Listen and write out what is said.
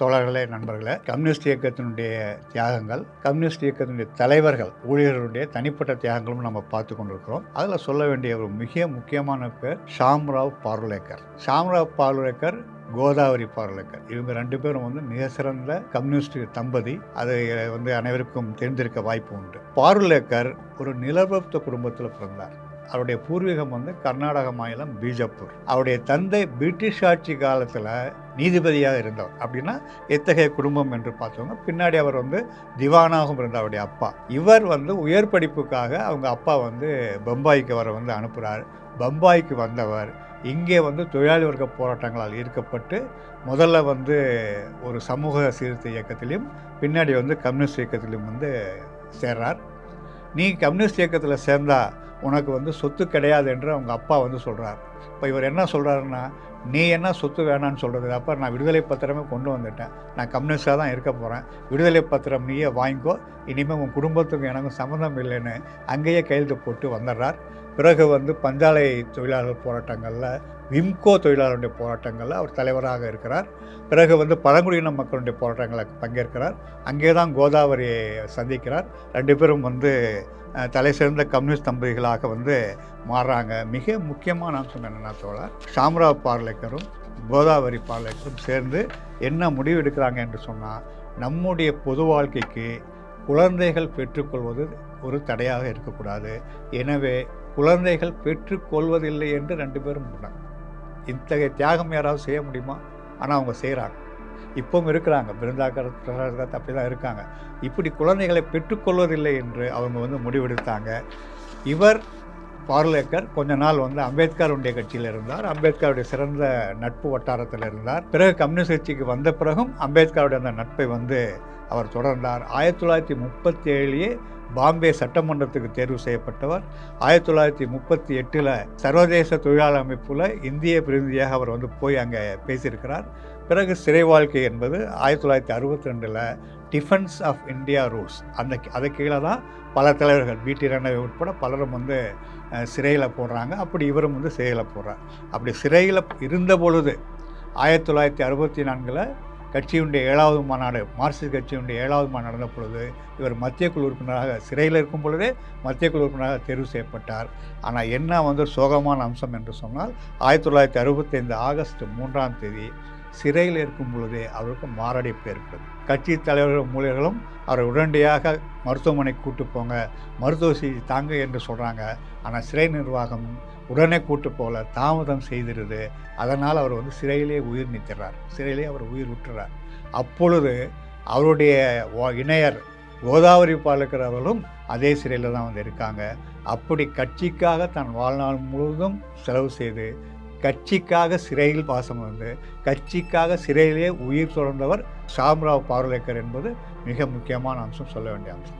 தோழர்களே நண்பர்களே கம்யூனிஸ்ட் இயக்கத்தினுடைய தியாகங்கள் கம்யூனிஸ்ட் இயக்கத்தினுடைய தலைவர்கள் ஊழியர்களுடைய தனிப்பட்ட தியாகங்களும் நம்ம பார்த்து கொண்டிருக்கிறோம். அதில் சொல்ல வேண்டிய ஒரு மிக முக்கியமான பேர் ஷாம்ராவ் பார்லேக்கர் ஷாம்ராவ் பார்லேக்கர் கோதாவரி பார்லேக்கர் இவங்க ரெண்டு பேரும் வந்து மிக சிறந்த கம்யூனிஸ்ட் தம்பதி. அதை வந்து அனைவருக்கும் தெரிந்திருக்க வாய்ப்பு உண்டு. பார்லேக்கர் ஒரு நிலவரத்த குடும்பத்தில் பிறந்தார். அவருடைய பூர்வீகம் வந்து கர்நாடக மாநிலம் பீஜப்பூர். அவருடைய தந்தை பிரிட்டிஷ் ஆட்சி காலத்தில் நீதிபதியாக இருந்தவர். அப்படின்னா எத்தகைய குடும்பம் என்று பார்த்தவங்க பின்னாடி அவர் வந்து திவானாகவும் இருந்த அவருடைய அப்பா. இவர் வந்து உயர் படிப்புக்காக அவங்க அப்பா வந்து பம்பாய்க்கு வர வந்து அனுப்புகிறார் பம்பாய்க்கு வந்தவர் இங்கே வந்து தொழிலாளி வர்க்க போராட்டங்களால் ஈர்க்கப்பட்டு முதல்ல வந்து ஒரு சமூக சீர்திருத்த இயக்கத்திலையும் பின்னாடி வந்து கம்யூனிஸ்ட் இயக்கத்திலையும் வந்து சேர்றார். நீ கம்யூனிஸ்ட் இயக்கத்தில் சேர்ந்தால் உனக்கு வந்து சொத்து கிடையாது என்று அவங்க அப்பா வந்து சொல்கிறார் இப்போ இவர் என்ன சொல்கிறாருன்னா நீ என்ன சொத்து வேணான்னு சொல்கிறது அப்போ நான் விடுதலை பத்திரமே கொண்டு வந்துட்டேன். நான் கம்யூனிஸ்டாக தான் இருக்க போகிறேன் விடுதலை பத்திரம் நீயே வாங்கிக்கோ. இனிமேல் உன் குடும்பத்துக்கு எனக்கும் சம்மந்தம் இல்லைன்னு அங்கேயே கையெழுத்து போட்டு வந்துடுறார். பிறகு வந்து பஞ்சாலை தொழிலாளர் போராட்டங்களில் விம்கோ தொழிலாளருடைய போராட்டங்களில் அவர் தலைவராக இருக்கிறார். பிறகு வந்து பழங்குடியின மக்களுடைய போராட்டங்களில் பங்கேற்கிறார். அங்கே தான் கோதாவரியை சந்திக்கிறார். ரெண்டு பேரும் வந்து தலை சிறந்த கம்யூனிஸ்ட் தம்பதிகளாக வந்து மாறுறாங்க. மிக முக்கியமாக நான் சொன்னேன் கண்ணனா தோழர் ஷாம்ராவ் பார்லேக்கரும் கோதாவரி பார்லேக்கரும் சேர்ந்து என்ன முடிவு எடுக்கிறாங்க என்று சொன்னால் நம்முடைய பொது வாழ்க்கைக்கு குழந்தைகள் பெற்றுக்கொள்வது ஒரு தடையாக இருக்கக்கூடாது. எனவே குழந்தைகள் பெற்றுக்கொள்வதில்லை என்று ரெண்டு பேரும் சொன்னாங்க இத்தகைய தியாகம் யாராவது செய்ய முடியுமா? ஆனால் அவங்க செய்கிறாங்க இப்பவும் இருக்கிறாங்க. பிருந்தாக்கர் பிரசாத் அப்படி தான் இருக்காங்க. இப்படி குழந்தைகளை பெற்றுக்கொள்வதில்லை என்று அவங்க வந்து முடிவெடுத்தாங்க. இவர் பார்லேக்கர் கொஞ்ச நாள் வந்து அம்பேத்கருடைய கட்சியில் இருந்தார். அம்பேத்கருடைய சிறந்த நட்பு வட்டாரத்தில் இருந்தார். பிறகு கம்யூனிஸ்ட் கட்சிக்கு வந்த பிறகும் அம்பேத்கருடைய அந்த நட்பை வந்து அவர் தொடர்ந்தார். ஆயிரத்தி தொள்ளாயிரத்தி முப்பத்தி ஏழுலேயே பாம்பே சட்டமன்றத்துக்கு தேர்வு செய்யப்பட்டவர். ஆயிரத்தி தொள்ளாயிரத்தி முப்பத்தி எட்டில் சர்வதேச தொழிலாளர் அமைப்பில் இந்திய பிரதிநிதியாக அவர் வந்து போய் அங்கே பேசியிருக்கிறார். பிறகு சிறை வாழ்க்கை என்பது ஆயிரத்தி தொள்ளாயிரத்தி அறுபத்தி ரெண்டில் டிஃபென்ஸ் ஆஃப் இந்தியா ரூல்ஸ் அந்த அதை கீழே தான் பல தலைவர்கள் பிடி ரணவை உட்பட பலரும் வந்து சிறையில் போடுறாங்க. அப்படி இவரும் வந்து சிறையில் போடுறார். அப்படி சிறையில் இருந்த பொழுது ஆயிரத்தி தொள்ளாயிரத்தி அறுபத்தி நான்கில் கட்சியுடைய ஏழாவது மாநாடு மார்க்சிஸ்ட் கட்சியுடைய ஏழாவது மாநாடு நடந்த பொழுது இவர் மத்திய குழு உறுப்பினராக சிறையில் இருக்கும் பொழுதே மத்திய குழு உறுப்பினராக தேர்வு செய்யப்பட்டார். ஆனால் என்ன வந்து சோகமான அம்சம் என்று சொன்னால் ஆயிரத்தி தொள்ளாயிரத்தி அறுபத்தைந்து ஆகஸ்ட் மூன்றாம் தேதி சிறையில் இருக்கும் பொழுதே அவருக்கு மாரடைப்பு ஏற்படுது கட்சி தலைவர்கள் மூலியர்களும் அவரை உடனடியாக மருத்துவமனை கூட்டு போங்க மருத்துவ சிகிச்சை தாங்க என்று சொல்கிறாங்க ஆனால் சிறை நிர்வாகம் உடனே கூட்டு போகல தாமதம் செய்திருது. அதனால் அவர் வந்து சிறையிலே உயிர் நீத்துறார். சிறையிலே அவர் உயிர் விட்டுறார். அப்பொழுது அவருடைய இணையர் கோதாவரி பாலுக்கிறவர்களும் அதே சிறையில் தான் வந்து இருக்காங்க. அப்படி கட்சிக்காக தன் வாழ்நாள் முழுவதும் செலவு செய்து கட்சிக்காக சிறையில் வாசம் வந்து கட்சிக்காக சிறையிலே உயிர் தொடர்ந்தவர் சாம்ராவ் பார்லேக்கர் என்பது மிக முக்கியமான அம்சம் சொல்ல வேண்டிய அம்சம்.